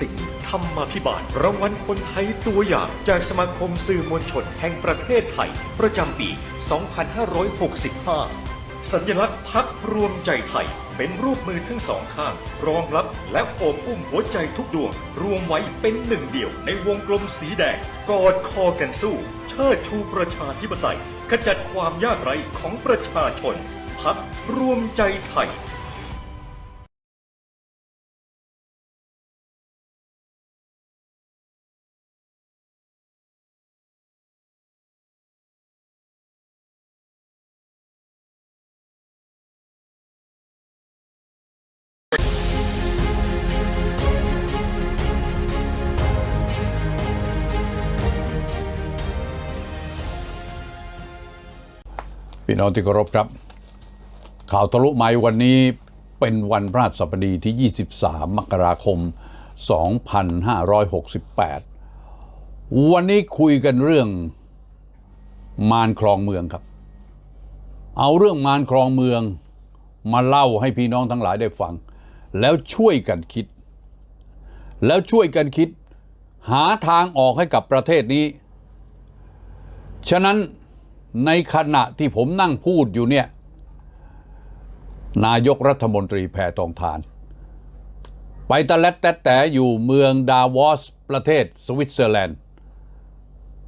สิ่งธรรมาภิบาลรางวัลคนไทยตัวอย่างจากสมาคมสื่อมวลชนแห่งประเทศไทย ประจำปี 2565 สัญลักษณ์พักรวมใจไทย เป็นรูปมือทั้งสองข้าง รองรับและโอบอุ้มหัวใจทุกดวง รวมไว้เป็นหนึ่งเดียวในวงกลมสีแดง กอดคอกันสู้ เชิดชูประชาธิปไตยขจัดความยากไร้ของประชาชน พักรวมใจไทย พี่น้องที่เคารพครับ ข่าวทะลุไม้วันนี้เป็นวันพระสบดีที่ 23 มกราคม 2568 วันนี้คุยกันเรื่องมารคลองเมืองครับ เอาเรื่องมารคลองเมืองมาเล่าให้พี่น้องทั้งหลายได้ฟัง แล้วช่วยกันคิด แล้วช่วยกันคิด หาทางออกให้กับประเทศนี้ ฉะนั้น ในขณะที่ผมนั่งพูดอยู่เนี่ย นายกรัฐมนตรีแพทองทาน ไปตะเล็ดแต่แต่อยู่เมืองดาวอสประเทศสวิตเซอร์แลนด์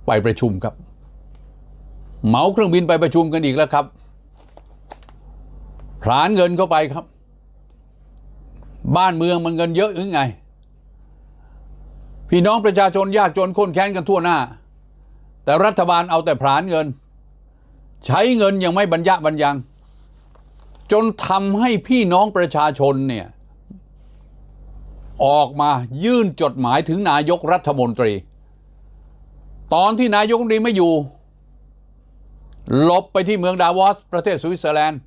ไปประชุมครับ เหมาเครื่องบินไปประชุมกันอีกแล้วครับผลานเงินเข้าไปครับ บ้านเมืองมันเงินเยอะหรือไง พี่น้องประชาชนยากจนข้นแค้นกันทั่วหน้า แต่รัฐบาลเอาแต่ผลานเงิน ใช้เงินยังไม่บรรยะบรรยัง จนทำให้พี่น้องประชาชนเนี่ยออกมายื่นจดหมายถึงนายกรัฐมนตรี ตอนที่นายกรัฐมนตรีไม่อยู่หลบไปที่เมืองดาวอส ประเทศสวิตเซอร์แลนด์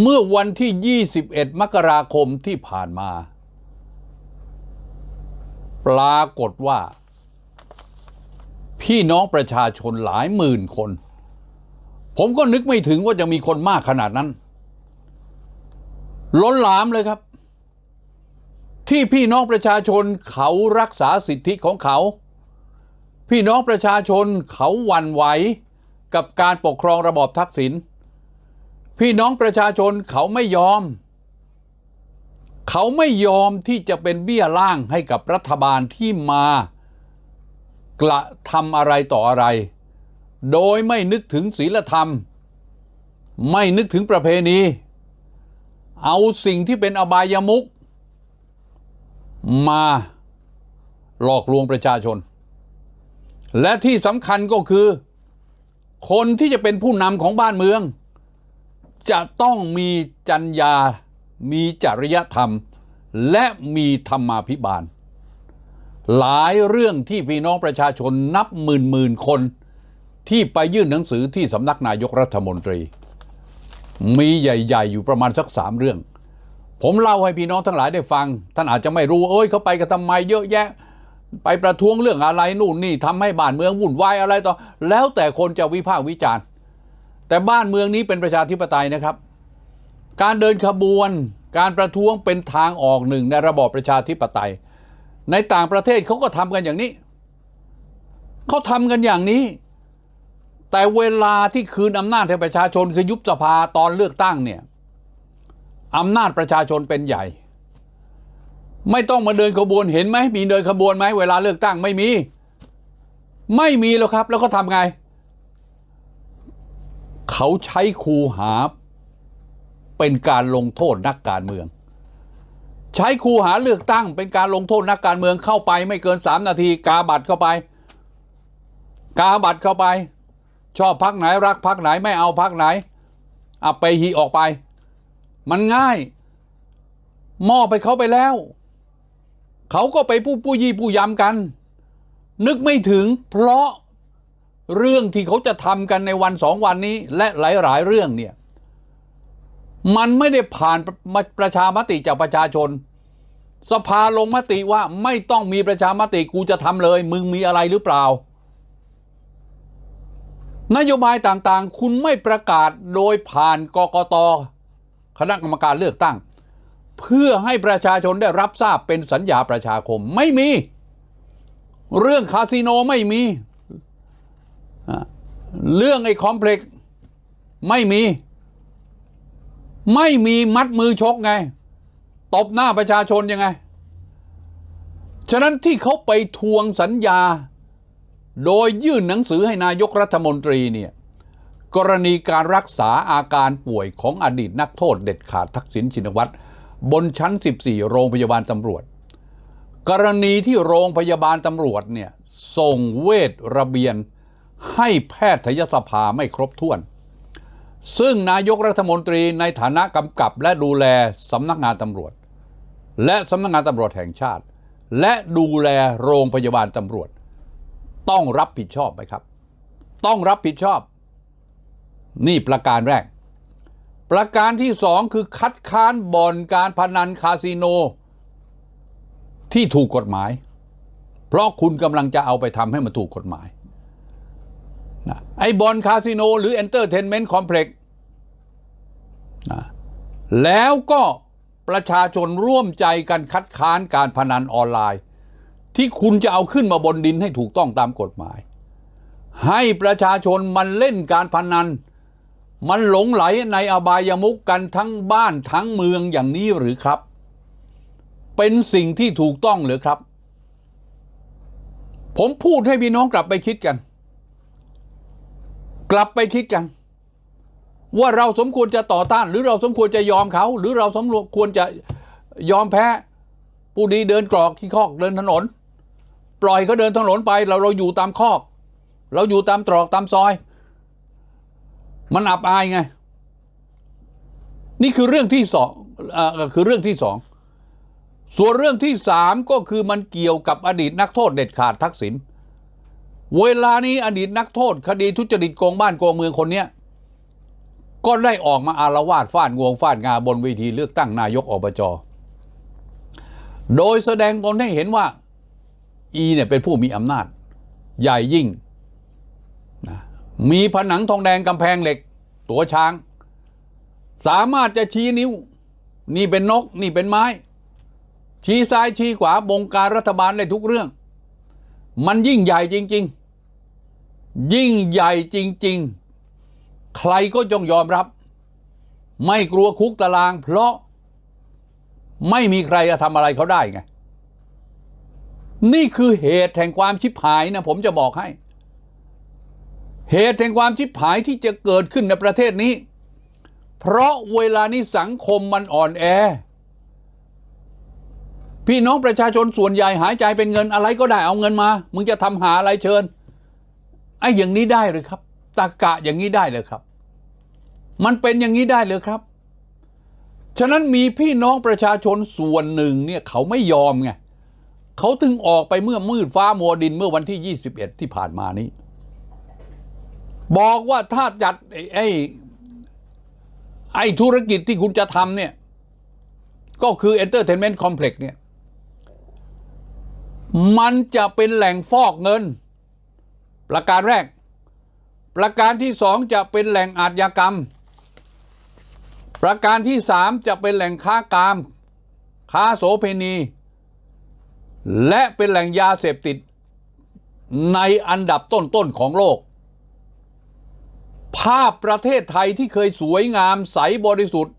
เมื่อวันที่ 21 มกราคมที่ผ่านมา ปรากฏว่า พี่น้องประชาชนหลายหมื่นคน ผมก็นึกไม่ถึงว่าจะมีคนมากขนาดนั้น ล้นหลามเลยครับ ที่พี่น้องประชาชนเขารักษาสิทธิของเขา พี่น้องประชาชนเขาหวั่นไหวกับการปกครองระบอบทักษิณพี่น้องประชาชนเขาไม่ยอม เขาไม่ยอมที่จะเป็นเบี้ยล่างให้กับรัฐบาลที่มากระทำอะไรต่ออะไร โดยไม่นึกถึงศีลธรรม ไม่นึกถึงประเพณี เอาสิ่งที่เป็นอบายมุกมาหลอกลวงประชาชน และที่สำคัญก็คือ คนที่จะเป็นผู้นำของบ้านเมือง จะต้องมีจรรยา มีจริยธรรม และมีธรรมาภิบาล หลายเรื่องที่พี่น้องประชาชนนับหมื่นหมื่นคน ที่ไปยื่นหนังสือที่สำนักนายกรัฐมนตรี มีใหญ่ ๆ อยู่ประมาณสักสามเรื่อง ผมเล่าให้พี่น้องทั้งหลายได้ฟัง ท่านอาจจะไม่รู้เอ้ยเขาไปกันทำไมเยอะแยะ ไปประท้วงเรื่องอะไรนู่นนี่ทำให้บ้านเมืองวุ่นวายอะไรต่อ แล้วแต่คนจะวิพากษ์วิจารณ์ แต่บ้านเมืองนี้เป็นประชาธิปไตยนะครับ การเดินขบวน การประท้วงเป็นทางออกหนึ่งในระบอบประชาธิปไตย ในต่างประเทศเขาก็ทำกันอย่างนี้เขาทำกันอย่างนี้ แต่เวลาที่คืนอำนาจให้ประชาชนคือยุบสภาตอนเลือกตั้งเนี่ยอำนาจประชาชนเป็นใหญ่ ไม่ต้องมาเดินขบวนเห็นไหมมีเดินขบวนไหมเวลาเลือกตั้งไม่มี ไม่มีแล้วครับ แล้วก็ทำไง เขาใช้คูหา เป็นการลงโทษนักการเมือง ใช้คูหาเลือกตั้ง เป็นการลงโทษนักการเมืองเข้าไป ไม่เกินสามนาที กาบัตรเข้าไป กาบัตรเข้าไป ชอบพักไหนรักพักไหนไม่เอาพักไหนเอาไปฮีออกไป มันง่ายมอบไปเขาไปแล้ว เขาก็ไปผู้ผู้ยี่ผู้ยำกัน นึกไม่ถึงเพราะเรื่องที่เขาจะทำกันในวันสองวันนี้ และหลาย ๆ เรื่องเนี่ย มันไม่ได้ผ่านมาประชามติจากประชาชน สภาลงมติว่าไม่ต้องมีประชามติกูจะทำเลย มึงมีอะไรหรือเปล่า นโยบายต่างๆ คุณไม่ประกาศโดยผ่านกกตคณะกรรมการเลือกตั้ง เพื่อให้ประชาชนได้รับทราบเป็นสัญญาประชาคมไม่มี เรื่องคาสิโนไม่มี เรื่องไอ้คอมเพล็กซ์ไม่มี ไม่มีมัดมือชกไง ตบหน้าประชาชนยังไง ฉะนั้นที่เขาไปทวงสัญญา โดยยื่นหนังสือให้นายกรัฐมนตรีเนี่ยกรณีการรักษาอาการป่วยของอดีตนักโทษเด็ดขาดทักษิณชินวัตรบนชั้น 14 โรงพยาบาลตำรวจ กรณีที่โรงพยาบาลตำรวจเนี่ยส่งเวทระเบียนให้แพทยสภาไม่ครบถ้วน ซึ่งนายกรัฐมนตรีในฐานะกำกับและดูแลสำนักงานตำรวจ และสำนักงานตำรวจแห่งชาติ และดูแลโรงพยาบาลตำรวจ ต้องรับผิดชอบไหมครับ ต้องรับผิดชอบ นี่ประการแรก ประการที่สองคือคัดค้านบ่อนการพนันคาสิโน ที่ถูกกฎหมาย เพราะคุณกำลังจะเอาไปทำให้มันถูกกฎหมายนะไอ้บอลคาสิโนหรือ Entertainment Complex นะแล้วก็ประชาชนร่วมใจกันคัดค้านการพนันออนไลน์ ที่คุณจะเอาขึ้นมาบนดินให้ถูกต้องตามกฎหมาย ให้ประชาชนมันเล่นการพนัน มันหลงไหลในอบายมุกกันทั้งบ้านทั้งเมืองอย่างนี้หรือครับ เป็นสิ่งที่ถูกต้องหรือครับ ผมพูดให้พี่น้องกลับไปคิดกัน กลับไปคิดกัน ว่าเราสมควรจะต่อต้าน หรือเราสมควรจะยอมเขา หรือเราสมควรจะยอมแพ้ผู้ดีเดินกรอกขี้คอกเดินถนน ปล่อยเขาเดินถนนไป เราเราอยู่ตามคอก เราอยู่ตามตรอกตามซอย มันอับอายไง นี่คือเรื่องที่สองอ่อคือเรื่องที่สองส่วนเรื่องที่สามก็คือมันเกี่ยวกับอดีตนักโทษเด็ดขาดทักษิณเวลานี้อดีตนักโทษ คดีทุจริตโกงบ้านโกงเมืองคนเนี้ยก็ได้ออกมาอารวาสฟาดงวงฟาดงาบนเวทีเลือกตั้งนายกอบจโดยแสดงตนให้เห็นว่า อีเนี่ยเป็นผู้มีอำนาจ ใหญ่ยิ่งนะมีผนังทองแดงกำแพงเหล็ก ตัวช้าง สามารถจะชี้นิ้ว นี่เป็นนก นี่เป็นไม้ ชี้ซ้ายชี้ขวาบงการรัฐบาลได้ทุกเรื่อง มันยิ่งใหญ่จริง ๆ ยิ่งใหญ่จริง ๆ ใครก็จงยอมรับ ไม่กลัวคุกตาราง เพราะไม่มีใครจะทำอะไรเขาได้ไง นี่คือเหตุแห่งความชิบหายนะผมจะบอกให้ เหตุแห่งความชิบหายที่จะเกิดขึ้นในประเทศนี้ เพราะเวลานี้สังคมมันอ่อนแอ พี่น้องประชาชนส่วนใหญ่หายใจเป็นเงินอะไรก็ได้เอาเงินมา มึงจะทำหาอะไรเชิญไอ้อย่างนี้ได้เลยครับตากะอย่างนี้ได้เลยครับ มันเป็นอย่างนี้ได้เลยครับ ฉะนั้นมีพี่น้องประชาชนส่วนหนึ่งเนี่ยเขาไม่ยอมไง เขาถึงออกไปเมื่อมืดฟ้ามัวดินเมื่อวันที่ 21 ที่ผ่านมานี้ บอกว่าถ้าจัดไอ้ไอ้ไอธุรกิจที่คุณจะทำเนี่ย ก็คือ Entertainment Complex เนี่ย มันจะเป็นแหล่งฟอกเงิน ประการแรก ประการที่สองจะเป็นแหล่งอาชญากรรม ประการที่สามจะเป็นแหล่งค้ากาม ค้าโสเพณี และเป็นแหล่งยาเสพติดในอันดับต้นๆของโลก ภาพประเทศไทยที่เคยสวยงามใสบริสุทธิ์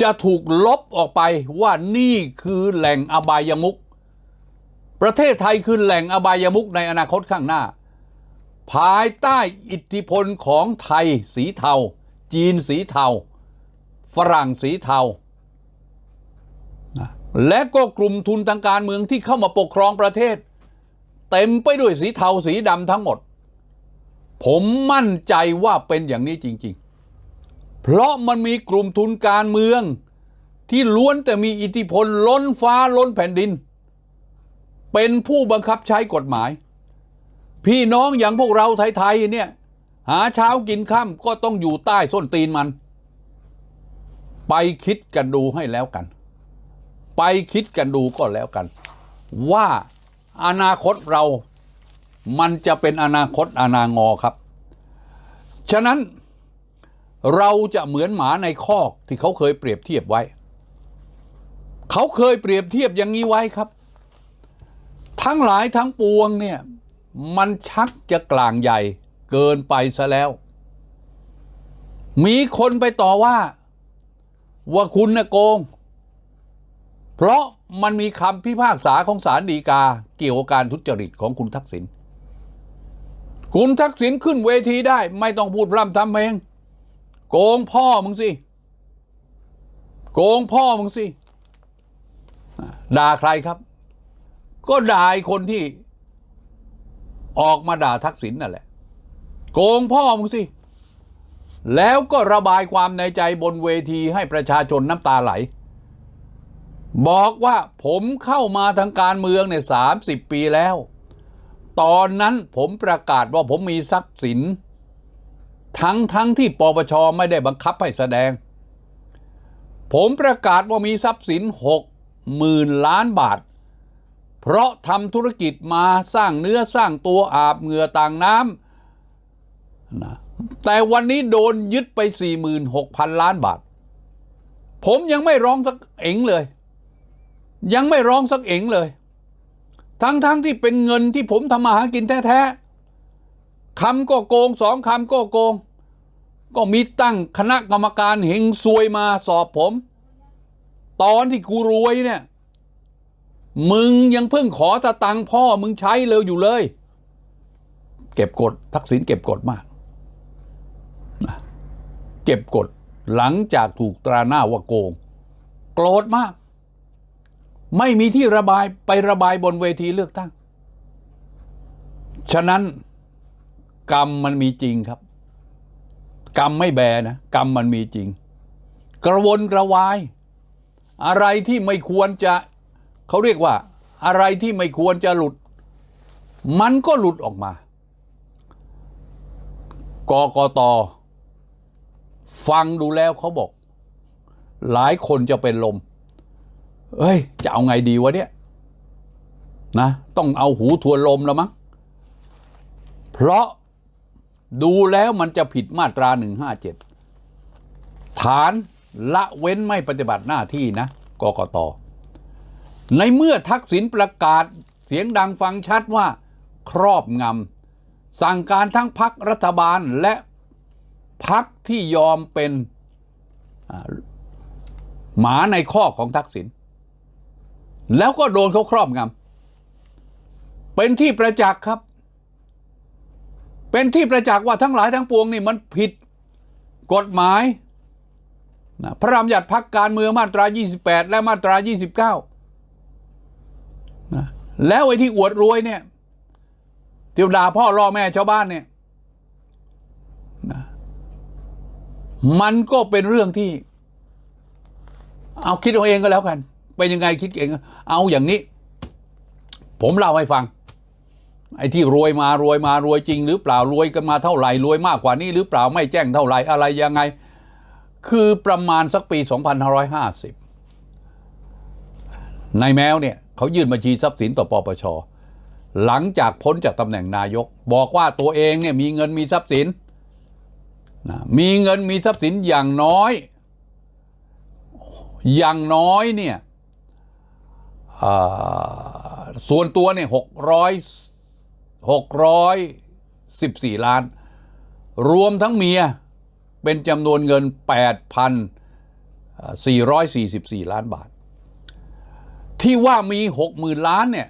จะถูกลบออกไปว่านี่คือแหล่งอบายมุกประเทศไทยคือแหล่งอบายมุกในอนาคตข้างหน้า ภายใต้อิทธิพลของไทยสีเทา จีนสีเทา ฝรั่งสีเทา และก็กลุ่มทุนทางการเมืองที่เข้ามาปกครองประเทศ เต็มไปด้วยสีเทาสีดำทั้งหมด ผมมั่นใจว่าเป็นอย่างนี้จริง ๆ เพราะมันมีกลุ่มทุนการเมือง ที่ล้วนแต่มีอิทธิพลล้นฟ้าล้นแผ่นดิน เป็นผู้บังคับใช้กฎหมาย พี่น้องอย่างพวกเราไทยๆเนี่ยหาเช้ากินค่ำก็ต้องอยู่ใต้ส้นตีนมัน ไปคิดกันดูให้แล้วกัน ไปคิดกันดูก็แล้วกัน ว่าอนาคตเรามันจะเป็นอนาคตอนางอครับ ฉะนั้นเราจะเหมือนหมาในคอกที่เขาเคยเปรียบเทียบไว้ เขาเคยเปรียบเทียบอย่างนี้ไว้ครับ ทั้งหลายทั้งปวงเนี่ยมันชักจะกลางใหญ่เกินไปซะแล้ว มีคนไปต่อว่า ว่าคุณนะโกง เพราะมันมีคำพิพากษาของศาลฎีกา เกี่ยวกับการทุจริตของคุณทักษิณคุณทักษิณขึ้นเวทีได้ ไม่ต้องพูดพร่ำทำเพลงโกงพ่อมึงสิ โกงพ่อมึงสิ ด่าใครครับ ก็ด่าคนที่ออกมาด่าทักษิณนั่นแหละ โกงพ่อมึงสิ แล้วก็ระบายความในใจบนเวทีให้ประชาชนน้ำตาไหล บอกว่าผมเข้ามาทางการเมืองเนี่ยสามสิบปีแล้ว ตอนนั้นผมประกาศว่าผมมีทรัพย์สิน ทั้งทั้งที่ปปชไม่ได้บังคับให้แสดง ผมประกาศว่ามีทรัพย์สินหกหมื่นล้านบาท เพราะทำธุรกิจมาสร้างเนื้อสร้างตัวอาบเหงื่อต่างน้ำนะแต่วันนี้โดนยึดไป 46,000 ล้านบาท ผมยังไม่ร้องสักเอ๋งเลย ยังไม่ร้องสักเองเลย ทั้งๆทที่เป็นเงินที่ผมทำมาหากินแท้ๆคำก็โกงสองคำก็โกง ก็มีตั้งคณะกรรมการเฮงซวยมาสอบผม ตอนที่กูรวยเนี่ย มึงยังเพิ่งขอตะตังค์พ่อมึงใช้เลยอยู่เลย เก็บกดทักษิณเก็บกดมากเก็บกดหลังจากถูกตราหน้าว่าโกง โกรธมาก ไม่มีที่ระบายไประบายบนเวทีเลือกตั้ง ฉะนั้นกรรมมันมีจริงครับ กรรมไม่แบนะ กรรมมันมีจริง กระวนกระวาย อะไรที่ไม่ควรจะเขาเรียกว่า อะไรที่ไม่ควรจะหลุด มันก็หลุดออกมากกตฟังดูแล้วเขาบอก หลายคนจะเป็นลม เอ้ย จะเอาไงดีวะเนี่ยนะต้องเอาหูทวนลมแล้วมั้งเพราะดูแล้วมันจะผิดมาตรา 157 ฐานละเว้นไม่ปฏิบัติหน้าที่นะกกต ในเมื่อทักษิณประกาศเสียงดังฟังชัดว่า ครอบงำสั่งการทั้งพักรัฐบาลและพักที่ยอมเป็นหมาในข้อของทักษิณ แล้วก็โดนเขาครอบงำเป็นที่ประจักษ์ครับ เป็นที่ประจักษ์ว่าทั้งหลายทั้งปวงนี่มันผิดกฎหมายนะพระรามยัดพักการเมืองมาตรา 28 และมาตรา 29นะแล้วไอ้ที่อวดรวยเนี่ยเที่ยวด่าพ่อล่อแม่ชาวบ้านเนี่ยนะมันก็เป็นเรื่องที่ เอาคิดเอาเองก็แล้วกัน เป็นยังไงคิดเองเอาอย่างนี้ ผมเล่าให้ฟัง ไอ้ที่รวยมารวยมารวยจริง หรือเปล่ารวยกันมาเท่าไหร่รวยมากกว่านี้หรือเปล่าไม่แจ้งเท่าไหร่อะไรยังไง คือประมาณสักปี 2550นายแมวเนี่ยเขายื่นบัญชีทรัพย์สินต่อปปชหลังจากพ้นจากตำแหน่งนายก บอกว่าตัวเองเนี่ยมีเงินมีทรัพย์สินนะมีเงินมีทรัพย์สินอย่างน้อย อย่างน้อยเนี่ย ส่วนตัวเนี่ยหกร้อยหกร้อยสิบสี่ล้าน รวมทั้งเมียเป็นจำนวนเงิน 8,444 ล้านบาท ที่ว่ามี 60,000 ล้านเนี่ย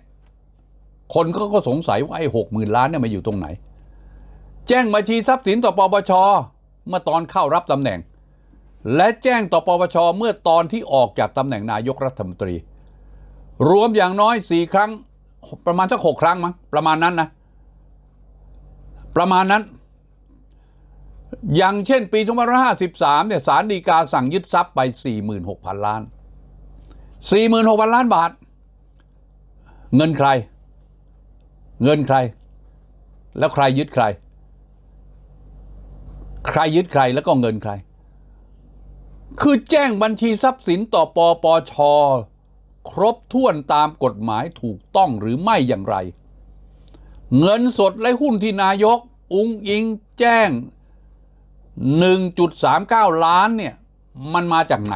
คนก็ก็สงสัยว่าไอ้60,000ล้านเนี่ยมาอยู่ตรงไหน แจ้งบัญชีทรัพย์สินต่อปปชเมื่อตอนเข้ารับตำแหน่ง และแจ้งต่อปปชเมื่อตอนที่ออกจากตำแหน่งนายกรัฐมนตรี รวมอย่างน้อย4ครั้ง ประมาณสัก6ครั้งมั้งประมาณนั้นนะ ประมาณนั้น อย่างเช่นปี2553เนี่ยศาลฎีกาสั่งยึดทรัพย์ไป 46,000 ล้าน 46,000 ล้านบาท เงินใคร เงินใคร แล้วใครยึดใคร ใครยึดใครแล้วก็เงินใคร คือแจ้งบัญชีทรัพย์สินต่อปอปช ครบถ้วนตามกฎหมายถูกต้องหรือไม่อย่างไร เงินสดและหุ้นที่นายก อุ้งอิงแจ้ง 1.39 ล้านเนี่ยมันมาจากไหน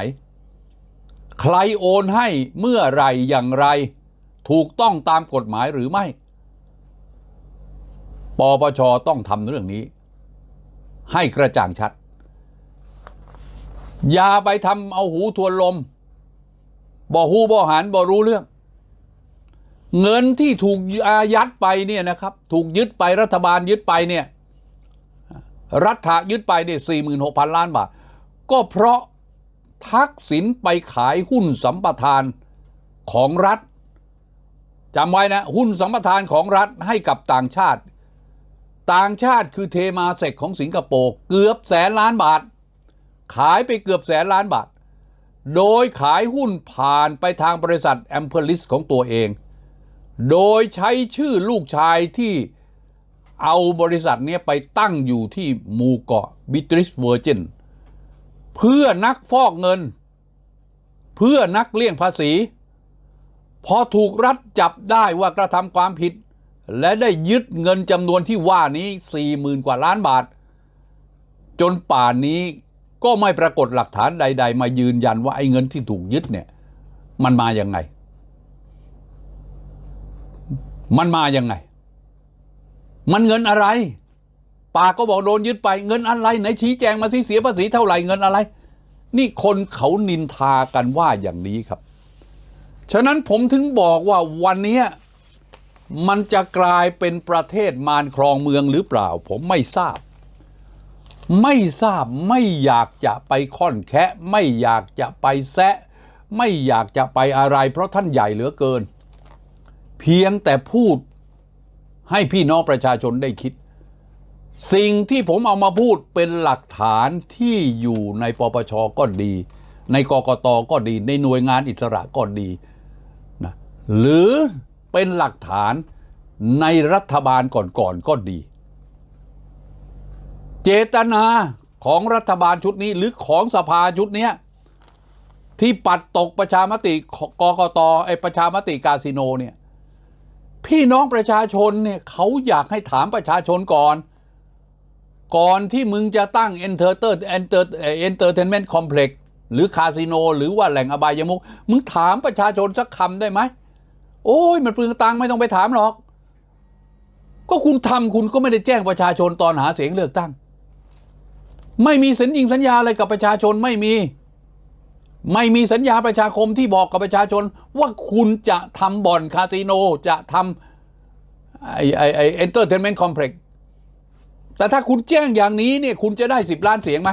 ใครโอนให้เมื่อไรอย่างไร ถูกต้องตามกฎหมายหรือไม่ ปปชต้องทำเรื่องนี้ ให้กระจ่างชัด อย่าไปทำเอาหูทวนลม บ่หูบ่หันบ่รู้เรื่อง เงินที่ถูกอายัดไปเนี่ยนะครับ ถูกยึดไปรัฐบาลยึดไปเนี่ย รัฐะยึดไปเนี่ยสี่หมื่นหกพันล้านบาท ก็เพราะทักษิณไปขายหุ้นสัมปทานของรัฐจำไว้นะ หุ้นสัมปทานของรัฐให้กับต่างชาติ ต่างชาติคือเทมาเซกของสิงคโปร์เกือบแสนล้านบาท ขายไปเกือบแสนล้านบาท โดยขายหุ้นผ่านไปทางบริษัทแอมเพลิสของตัวเอง โดยใช้ชื่อลูกชายที่เอาบริษัทนี้ไปตั้งอยู่ที่หมู่เกาะบิทริสเวอร์จินเพื่อนักฟอกเงิน เพื่อนักเลี่ยงภาษี พอถูกรัฐจับได้ว่ากระทำความผิด และได้ยึดเงินจำนวนที่ว่านี้สี่หมื่นกว่าล้านบาท จนป่านนี้ ก็ไม่ปรากฏหลักฐานใด ๆ มายืนยันว่าไอ้เงินที่ถูกยึดเนี่ย มันมาอย่างไง มันมาอยังไง มันเงินอะไรป่าก็บอกโดนยึดไปเงินอะไรไหนชี้แจงมาสิเสียภาษีเท่าไหร่เงินอะไร นี่คนเขานินทากันว่าอย่างนี้ครับ ฉะนั้นผมถึงบอกว่าวันนี้มันจะกลายเป็นประเทศมารครองเมืองหรือเปล่า ผมไม่ทราบ ไม่ทราบไม่อยากจะไปค่อนแคะไม่อยากจะไปแซะ ไม่อยากจะไปอะไร เพราะท่านใหญ่เหลือเกิน เพียงแต่พูดให้พี่น้องประชาชนได้คิด สิ่งที่ผมเอามาพูดเป็นหลักฐานที่อยู่ในปปชก็ดี ในกกตก็ดี ในหน่วยงานอิสระก็ดีนะหรือเป็นหลักฐานในรัฐบาลก่อนๆก็ดี เจตนาของรัฐบาลชุดนี้หรือของสภาชุดนี้ที่ปัดตกประชามติกกตไอประชามติกาสิโนเนี่ยพี่น้องประชาชนเนี่ยเขาอยากให้ถามประชาชนก่อน ก่อนที่มึงจะตั้ง Enter Enter Entertainment Complex หรือคาสิโน หรือว่าแหล่งอบายมุกมึงถามประชาชนสักคำได้ไหม โอ้ยมันเปลืองตังค์ไม่ต้องไปถามหรอก ก็คุณทำคุณก็ไม่ได้แจ้งประชาชนตอนหาเสียงเลือกตั้ง ไม่มีสัญญิงสัญญาอะไรกับประชาชนไม่มี ไม่มีสัญญาประชาคมที่บอกกับประชาชน ว่าคุณจะทำบ่อนคาสิโนจะทำไอไอไอเอนเตอร์เทนเมนต์คอมเพล็กซ์แต่ถ้าคุณแจ้งอย่างนี้เนี่ยคุณจะได้สิบล้านเสียงไหม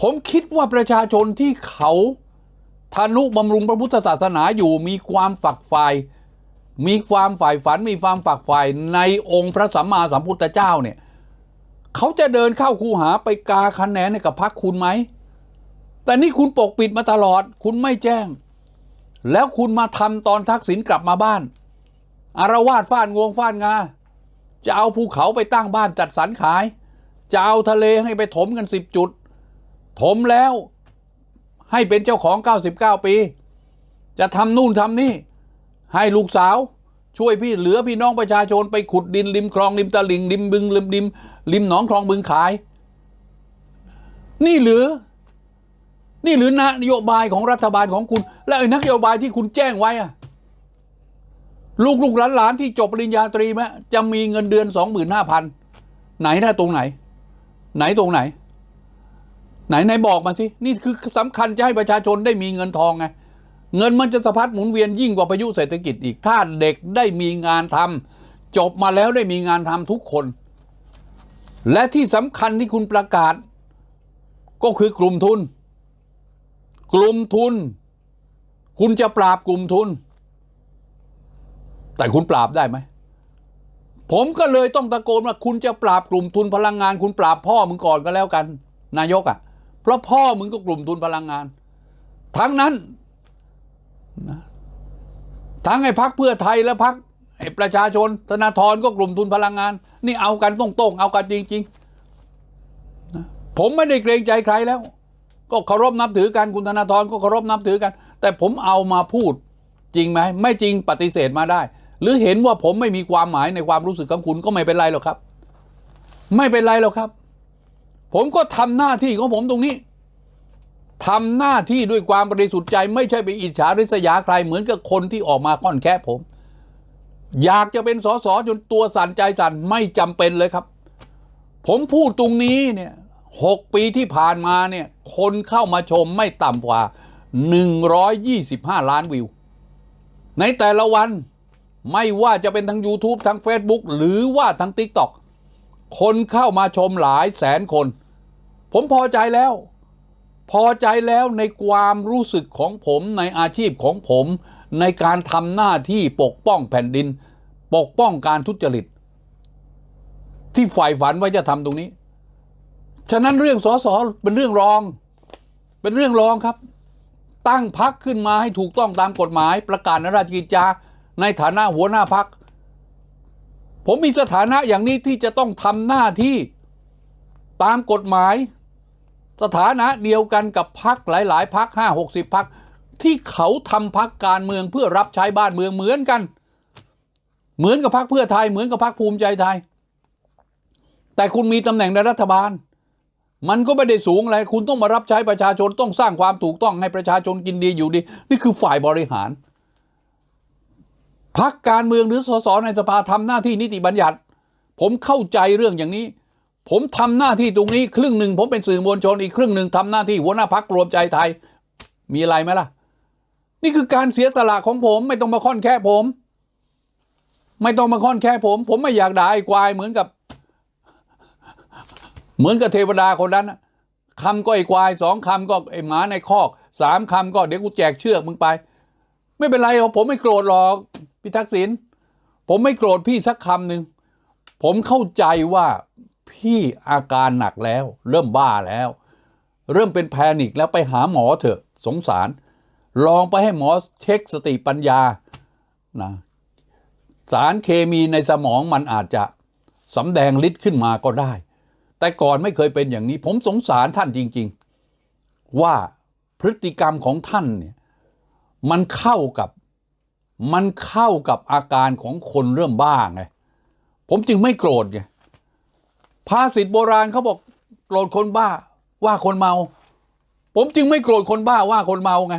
ผมคิดว่าประชาชนที่เขาทานุบำรุงพระพุทธศาสนาอยู่มีความฝักใฝ่มีความฝ่ายฝันมีความฝักใฝ่ในองค์พระสัมมาสัมพุทธเจ้าเนี่ย เขาจะเดินเข้าคูหาไปกาคะแนนให้กับพรรคคุณไหม แต่นี่คุณปกปิดมาตลอด คุณไม่แจ้ง แล้วคุณมาทำตอนทักษิณกลับมาบ้าน อารวาสฟ้าดงวงฟ้าดงา จะเอาภูเขาไปตั้งบ้านจัดสรรขาย จะเอาทะเลให้ไปถมกันสิบจุด ถมแล้วให้เป็นเจ้าของ 99 ปี จะทำนู่นทำนี่ ให้ลูกสาว ช่วยพี่เหลือพี่น้องประชาชนไปขุดดินริมคลองริมตะลิ่งริมบึงริมริมริมหนองคลองบึงขาย นี่หรือ นี่หรือนโยบายของรัฐบาลของคุณ และไอ้นโยบายที่คุณแจ้งไว้อะลูกลูกหลานหลานที่จบปริญญาตรีไหมจะมีเงินเดือนสองหมื่นห้าพันไหนนะตรงไหน ไหนตรงไหน ไหนไหนบอกมาสิ นี่คือสำคัญจะให้ประชาชนได้มีเงินทองไง เงินมันจะสะพัดหมุนเวียนยิ่งกว่าพายุเศรษฐกิจอีก ถ้าเด็กได้มีงานทำจบมาแล้วได้มีงานทำทุกคน และที่สำคัญที่คุณประกาศ ก็คือกลุ่มทุน กลุ่มทุน คุณจะปราบกลุ่มทุน แต่คุณปราบได้ไหมผมก็เลยต้องตะโกนว่าคุณจะปราบกลุ่มทุนพลังงาน คุณปราบพ่อมึงก่อนก็แล้วกัน นายกอะ่ะ เพราะพ่อมึงก็กลุ่มทุนพลังงาน ทั้งนั้น นะทั้งไอ้พักเพื่อไทยและพักไอ้ประชาชนธนาธรก็กลุ่มทุนพลังงาน นี่เอากันตรงๆเอากันจริงๆนะผมไม่ได้เกรงใจใครแล้ว ก็เคารพนับถือกันคุณธนาธรก็เคารพนับถือกัน แต่ผมเอามาพูดจริงไหมไม่จริงปฏิเสธมาได้ หรือเห็นว่าผมไม่มีความหมายในความรู้สึกของคุณก็ไม่เป็นไรหรอกครับ ไม่เป็นไรหรอกครับ ผมก็ทำหน้าที่ของผมตรงนี้ ทำหน้าที่ด้วยความบริสุทธิ์ใจ ไม่ใช่ไปอิจฉาริษยาใครเหมือนกับคนที่ออกมาค่อนแค่ผม อยากจะเป็นสสจนตัวสั่นใจสั่นไม่จำเป็นเลยครับ ผมพูดตรงนี้เนี่ยหกปีที่ผ่านมาเนี่ย คนเข้ามาชมไม่ต่ำกว่า 125 ล้านวิว ในแต่ละวันไม่ว่าจะเป็นทาง YouTube ทาง Facebook หรือว่าทาง TikTok คนเข้ามาชมหลายแสนคน ผมพอใจแล้ว พอใจแล้วในความรู้สึกของผมในอาชีพของผม ในการทำหน้าที่ปกป้องแผ่นดิน ปกป้องการทุจริต ที่ฝ่ายฝันไว่าจะทำตรงนี้ ฉะนั้นเรื่องสอสอเป็นเรื่องรอง เป็นเรื่องรองครับ ตั้งพักขึ้นมาให้ถูกต้องตามกฎหมาย ประกาศนราชกิจจาในฐานะหัวหน้าพัก ผมมีสถานะอย่างนี้ที่จะต้องทำหน้าที่ตามกฎหมาย สถานะเดียวกันกับพักหลายๆพักห้าหกสิบพักที่เขาทำพักการเมืองเพื่อรับใช้บ้านเมืองเหมือนกัน เหมือนกับพักเพื่อไทยเหมือนกับพักภูมิใจไทย แต่คุณมีตำแหน่งในรัฐบาล มันก็ไม่ได้สูงอะไรคุณต้องมารับใช้ประชาชนต้องสร้างความถูกต้องให้ประชาชนกินดีอยู่ดี นี่คือฝ่ายบริหารพักการเมืองหรือสสในสภาทำหน้าที่นิติบัญญัติ ผมเข้าใจเรื่องอย่างนี้ ผมทำหน้าที่ตรงนี้ครึ่งหนึ่งผมเป็นสื่อมวลชนอีกครึ่งหนึ่งทำหน้าที่หัวหน้าพักรวมใจไทย มีอะไรไหมล่ะ นี่คือการเสียสละของผม ไม่ต้องมาค่อนแค่ผม ไม่ต้องมาค่อนแค่ผม ผมไม่อยากด่าไอ้ควายเหมือนกับ เหมือนกับเทวดาคนนั้นน่ะคำก็ไอ้ควายสองคำก็ไอ้หมาในคอกสามคำก็เดี๋ยวกูแจกเชือกมึงไป ไม่เป็นไรหรอกผมไม่โกรธหรอกพี่ทักษิณผมไม่โกรธพี่สักคำหนึ่งผมเข้าใจว่า พี่อาการหนักแล้ว เริ่มบ้าแล้ว เริ่มเป็นแพนิคแล้วไปหาหมอเถอะ สงสาร ลองไปให้หมอเช็คสติปัญญานะสารเคมีในสมองมันอาจจะสำแดงฤทธิ์ขึ้นมาก็ได้ แต่ก่อนไม่เคยเป็นอย่างนี้ ผมสงสารท่านจริง ๆ ว่าพฤติกรรมของท่านเนี่ยมันเข้ากับมันเข้ากับอาการของคนเริ่มบ้าไง ผมจึงไม่โกรธไง ภาษิตโบราณเขาบอกโกรธคนบ้า ว่าคนเมา ผมจึงไม่โกรธคนบ้าว่าคนเมาไง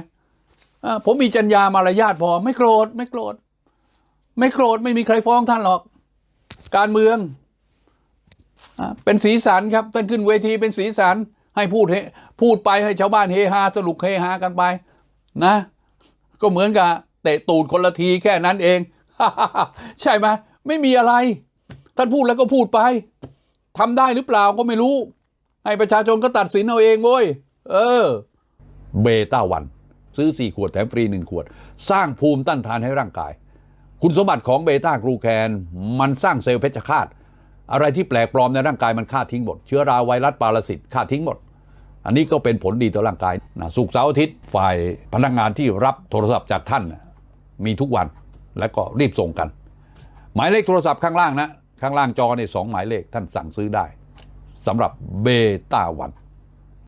ผมมีจรรยามารยาทพอ ไม่โกรธไม่โกรธ ไม่โกรธไม่มีใครฟ้องท่านหรอก การเมืองเป็นสีสันครับท่านขึ้นเวทีเป็นสีสันให้พูดพูดไปให้ชาวบ้านเฮฮาสนุกเฮฮากันไปนะ ก็เหมือนกับเตะตูดคนละทีแค่นั้นเอง ใช่ไหมไม่มีอะไร ท่านพูดแล้วก็พูดไป ทำได้หรือเปล่าก็ไม่รู้ ให้ประชาชนก็ตัดสินเอาเองเว้ย เออ เบต้าวัน ซื้อ 4 ขวดแถมฟรี 1 ขวด สร้างภูมิต้านทานให้ร่างกาย คุณสมบัติของเบต้ากรูแคน มันสร้างเซลล์เพชฌฆาต อะไรที่แปลกปลอมในร่างกายมันฆ่าทิ้งหมด เชื้อราไวรัสปรสิตฆ่าทิ้งหมด อันนี้ก็เป็นผลดีต่อร่างกายนะสุกร์เสาร์อาทิตย์ฝ่ายพนักงานที่รับโทรศัพท์จากท่าน มีทุกวันและก็รีบส่งกัน หมายเลขโทรศัพท์ข้างล่างนะ ข้างล่างจอเนี่ยสองหมายเลขท่านสั่งซื้อได้สำหรับเบต้าวัน